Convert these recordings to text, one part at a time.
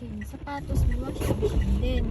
machine. Sapatos, may washing machine din.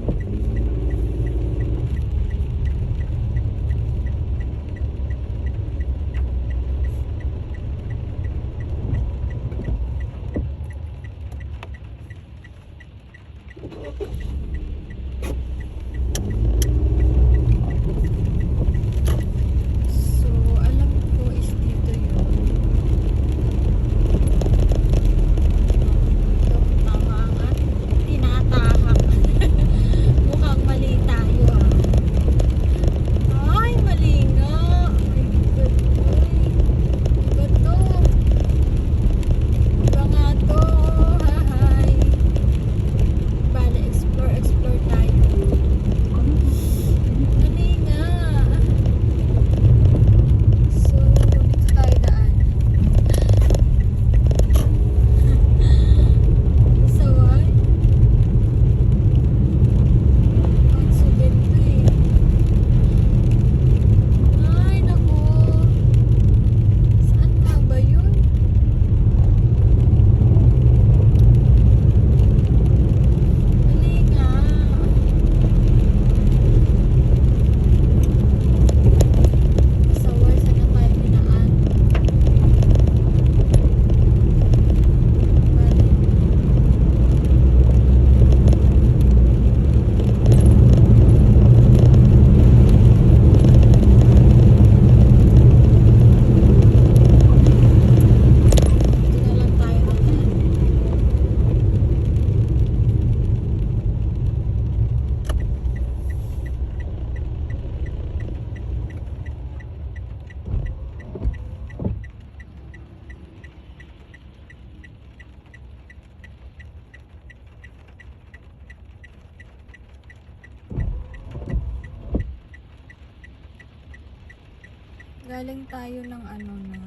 Galing tayo ng ano ng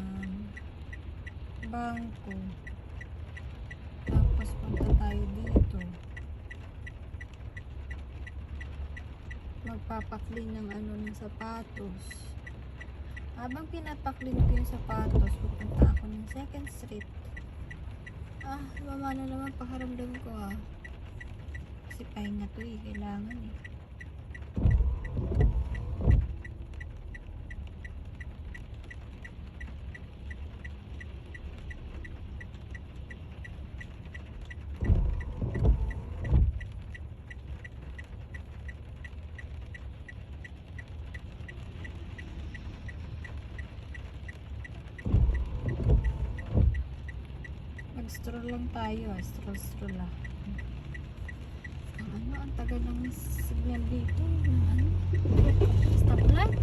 bangko. Tapos punta tayo dito. Magpapaklin ng ano ng sapatos. Habang pinapaklin ko yung sapatos, pupunta ako ng second street. Ah, mama na naman pakaramdam ko ah. Kasi pahinga to eh, kailangan eh. Mag-stroll lang tayo, ah. stroll stroll. Ang ano, ang tagal ng signal dito. Ang ano? Stoplight?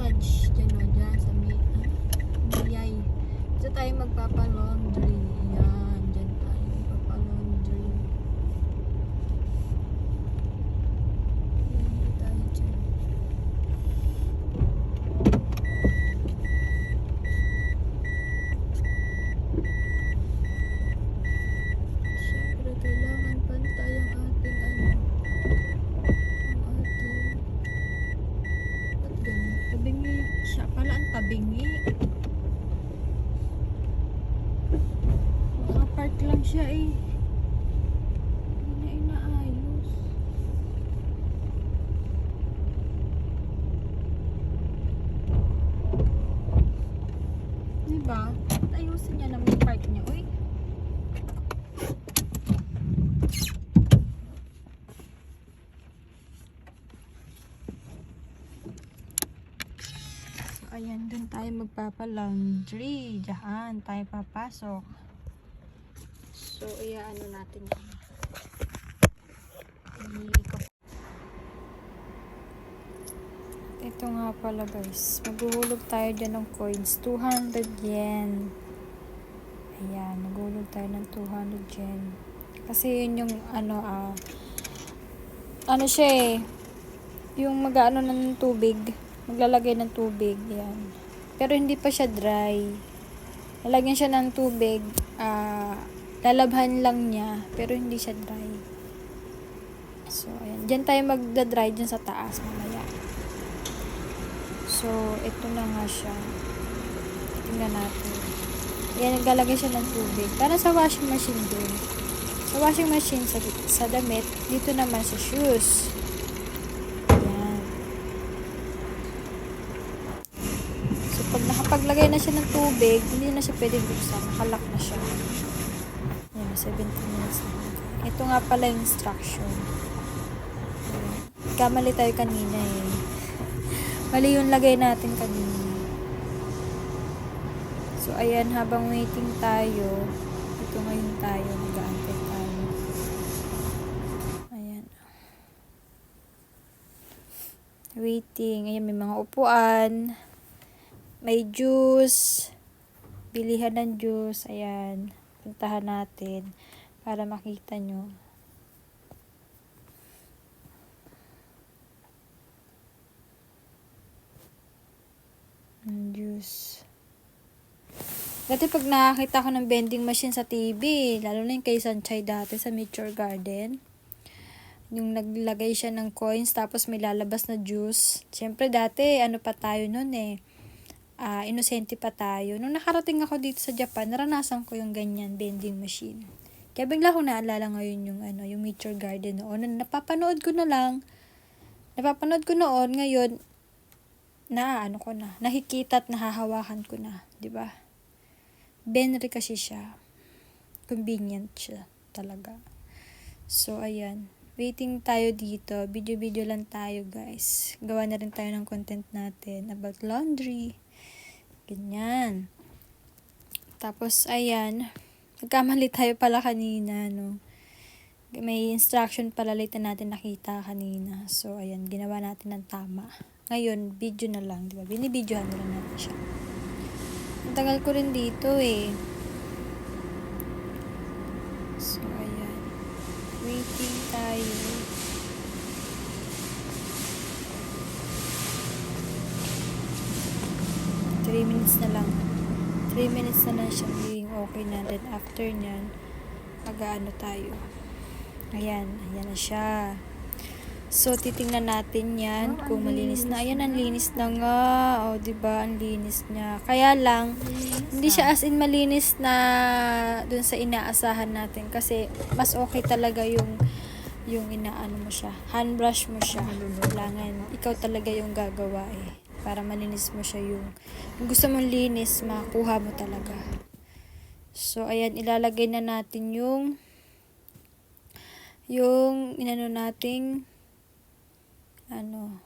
massage dyan o dyan sa may, ah, may yay. Dito tayo magpapalaundry. Ayusin niya naman yung park niya. Uy. So, ayan, dun tayo magpapa-laundry. Diyan tayo papasok. So, iaano natin yan. Ito nga pala guys. Maghuhulog tayo dyan ng coins. 200 yen. Ayan, maghuhulog tayo ng 200 yen. Kasi yun yung ano ah. ano siya eh. Yung mag-ano ng tubig. Maglalagay ng tubig. Yan. Pero hindi pa siya dry. Lalagyan siya ng tubig. Ah, lalabhan lang niya. Pero hindi siya dry. So, ayan. Diyan tayo magda-dry dyan sa taas mamaya. So, ito na nga siya. Tingnan natin. Ayan, naglalagay siya ng tubig. Para sa washing machine din. Sa washing machine, sa, sa damit. Dito naman sa shoes. Ayan. So, pag nakapaglagay na siya ng tubig, hindi na siya pwede buksan. Nakalak na siya. Ayan, 17 minutes na. Ito nga pala yung instruction. Ayan. Kamali tayo kanina eh. Mali yung lagay natin kanina. So, ayan, habang waiting tayo, ito ngayon tayo, nag-aantay tayo. Ayan. Waiting. Ayan, may mga upuan. May juice. Bilihan ng juice. Ayan. Puntahan natin para makita nyo. Juice. Dati pag nakakita ko ng vending machine sa TV, lalo na yung kay Sanchay dati sa Mature Garden, yung naglagay siya ng coins tapos may lalabas na juice. Siyempre dati, ano pa tayo nun eh, ah inosente pa tayo. Nung nakarating ako dito sa Japan, naranasan ko yung ganyan vending machine. Kaya bigla ko naalala ngayon yung ano, yung Mature Garden noon. Napapanood ko na lang. Napapanood ko noon, ngayon, na ano ko na, nakikita at nahahawakan ko na, 'di ba? Benry kasi siya. Convenient siya talaga. So ayan, waiting tayo dito. Video-video lang tayo, guys. Gawa na rin tayo ng content natin about laundry. Ganyan. Tapos ayan, nagkamali tayo pala kanina, no. May instruction pala late na natin nakita kanina. So ayan, ginawa natin ng tama. Ngayon, video na lang, di ba? Binibidyohan na lang natin siya. Tagal ko rin dito eh. So, ayan. Waiting tayo. Three minutes na lang. Three minutes na lang siya magiging okay na. Then after nyan, mag-ano tayo. Ayan, ayan na siya. So, titingnan natin yan Oh, kung malinis na. Ayan, ang linis na nga. O, di ba Ang linis niya. Kaya lang, hindi siya as in malinis na dun sa inaasahan natin. Kasi, mas okay talaga yung yung inaano mo siya. Hand brush mo siya. Kailangan, ikaw talaga yung gagawa eh. Para malinis mo siya yung, yung gusto mong linis, makuha mo talaga. So, ayan, ilalagay na natin yung yung inano nating ano,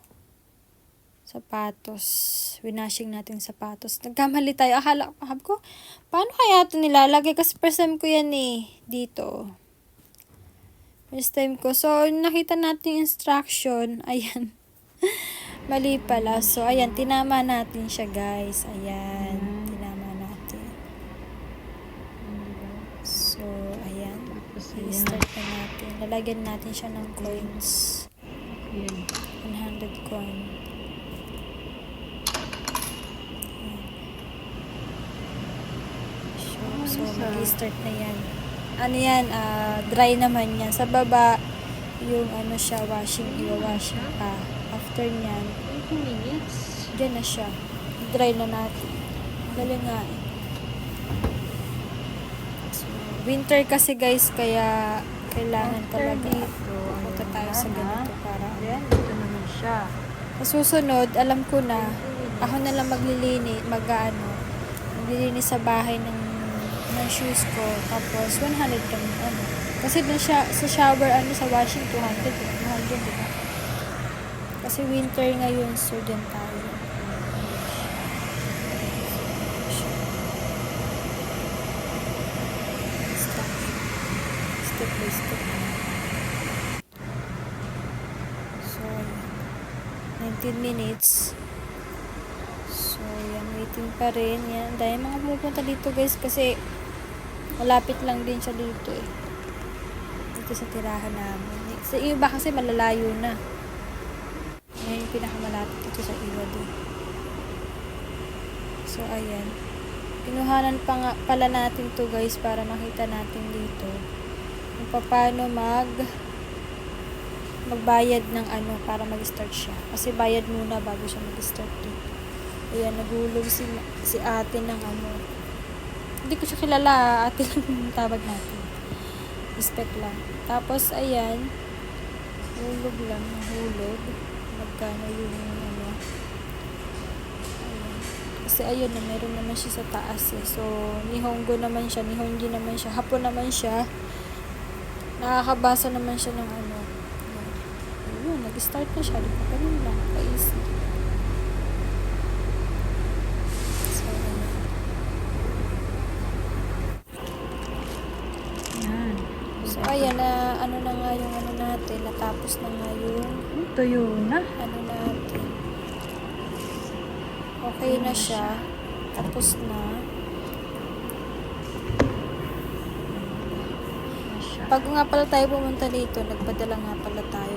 sapatos. Winashing natin sapatos. Nagkamali tayo. Akala ko, hab ko, paano kaya ito nilalagay? Kasi first time ko yan eh, dito. First time ko. So, nakita natin instruction. Ayan. Mali pala. So, ayan, tinama natin siya, guys. Ayan. Mm -hmm. Tinama natin. So, ayan. Tapos, I-start na natin. Lalagyan natin siya ng coins. Ayan. 100 coin. Ayan. So, so mag-start na yan. Ano yan, ah, dry naman yan. Sa baba, yung ano siya, washing, iwa-washing pa. After nyan, 8 minutes. dyan na siya. Dry na natin. Galing nga eh. So, winter kasi guys, kaya kailangan talaga pupunta tayo sa ganito para naman siya. sa susunod, alam ko na, ako na lang maglilini, mag-ano, maglilinis sa bahay ng, ng shoes ko. Tapos, 100 lang, ano. Kasi dun siya, sa shower, ano, sa washing, 200, 200, di ba? Kasi winter ngayon, dyan tayo. 15 minutes. So, yan, waiting pa rin. Yan, dahil mga pupunta dito guys kasi malapit lang din siya dito eh. Dito sa tirahan namin. Sa iba kasi malalayo na. Yan yung pinakamalapit dito sa iba din. So, ayan. Pinuhanan pa nga, pala natin to guys para makita natin dito kung paano mag magbayad ng ano para mag-start siya. Kasi bayad muna bago siya mag-start dito. Ayan, nagulog si, si ate ng ano. Hindi ko siya kilala, ate lang yung tawag natin. Respect lang. Tapos, ayan, hulog lang, hulog. Magkano yung ano. Ayan. Kasi ayun na, meron naman siya sa taas eh. So, Nihongo naman siya, Nihongi naman siya, Hapon naman siya. Nakakabasa naman siya ng ano. Nag-start na siya. Di pa ganun lang, pa-easy. So, ayan. Yan. So, ayan na, ano na nga yung ano natin, natapos na nga yung Tuyo na. ano natin. Okay na siya. Tapos na. Pag nga pala tayo pumunta dito, nagpadala nga pala tayo.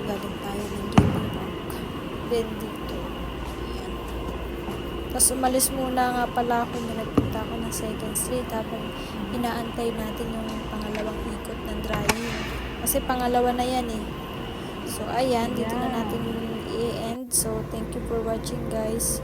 Then dito. Ayan. Tapos umalis muna nga pala ako na nagpunta ako ng second street habang inaantay natin yung pangalawang ikot ng drying. Kasi pangalawa na yan eh. So ayan, dito na natin i-end. So thank you for watching guys.